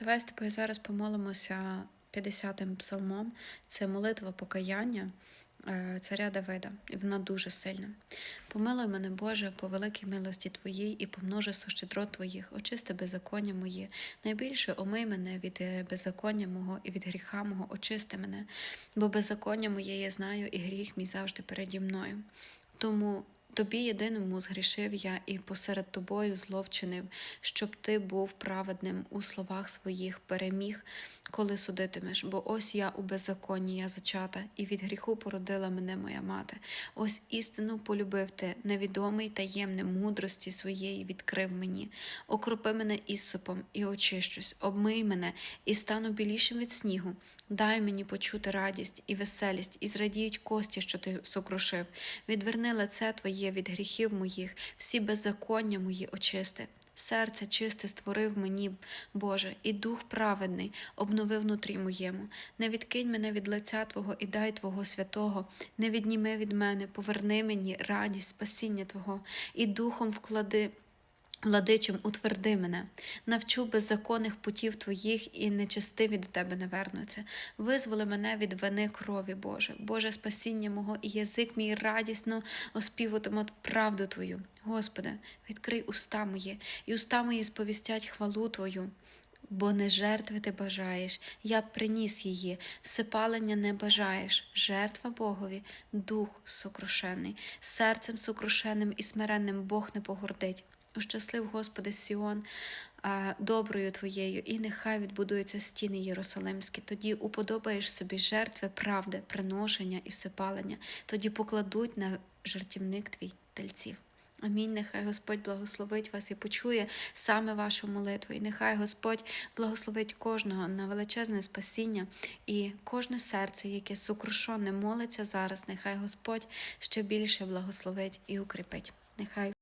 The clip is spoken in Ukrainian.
Давай з тобою зараз помолимося 50-м псалмом. Це молитва покаяння е, царя Давида. І вона дуже сильна. Помилуй мене, Боже, по великій милості Твоїй і по множеству щедрот Твоїх, очисти беззаконня моє. Найбільше омий мене від е, беззаконня мого і від гріха мого, очисти мене, бо беззаконня моє я знаю, і гріх мій завжди переді мною. Тому тобі єдиному згрішив я і посеред тобою зло вчинив, щоб ти був праведним у словах своїх, переміг, коли судитимеш. Бо ось я у беззаконні я зачата, і від гріху породила мене моя мати. Ось істину полюбив ти, невідомий таємним мудрості своєї відкрив мені. Окропи мене іссопом і очищусь, обмий мене і стану білішим від снігу. Дай мені почути радість і веселість, і зрадіють кості, що ти сокрушив. Відверни лице Твоє від гріхів моїх, всі беззаконня мої очисти. Серце чисте створив мені, Боже, і дух праведний обнови внутрі моєму. Не відкинь мене від лиця Твого і дай Твого святого, не відніми від мене, поверни мені радість, спасіння Твого, і духом вклади. Владичим, утверди мене, навчу беззаконних путів твоїх і нечестиві до тебе не вернуться. Визволи мене від вини крові, Боже, Боже, спасіння мого, і язик мій радісно оспіватиме правду Твою. Господи, відкрий уста мої, і уста мої сповістять хвалу Твою. Бо не жертви ти бажаєш, я приніс її, всепалення не бажаєш, жертва Богові, дух сокрушений, серцем сокрушеним і смиренним Бог не погордить. Ущаслив, Господи, Сіон доброю Твоєю, і нехай відбудуються стіни Єрусалимські. Тоді уподобаєш собі жертви правди, приношення і всепалення, тоді покладуть на жертівник твій тельців. Амінь. Нехай Господь благословить вас і почує саме вашу молитву. І нехай Господь благословить кожного на величезне спасіння і кожне серце, яке сокрушене молиться зараз. Нехай Господь ще більше благословить і укріпить. Нехай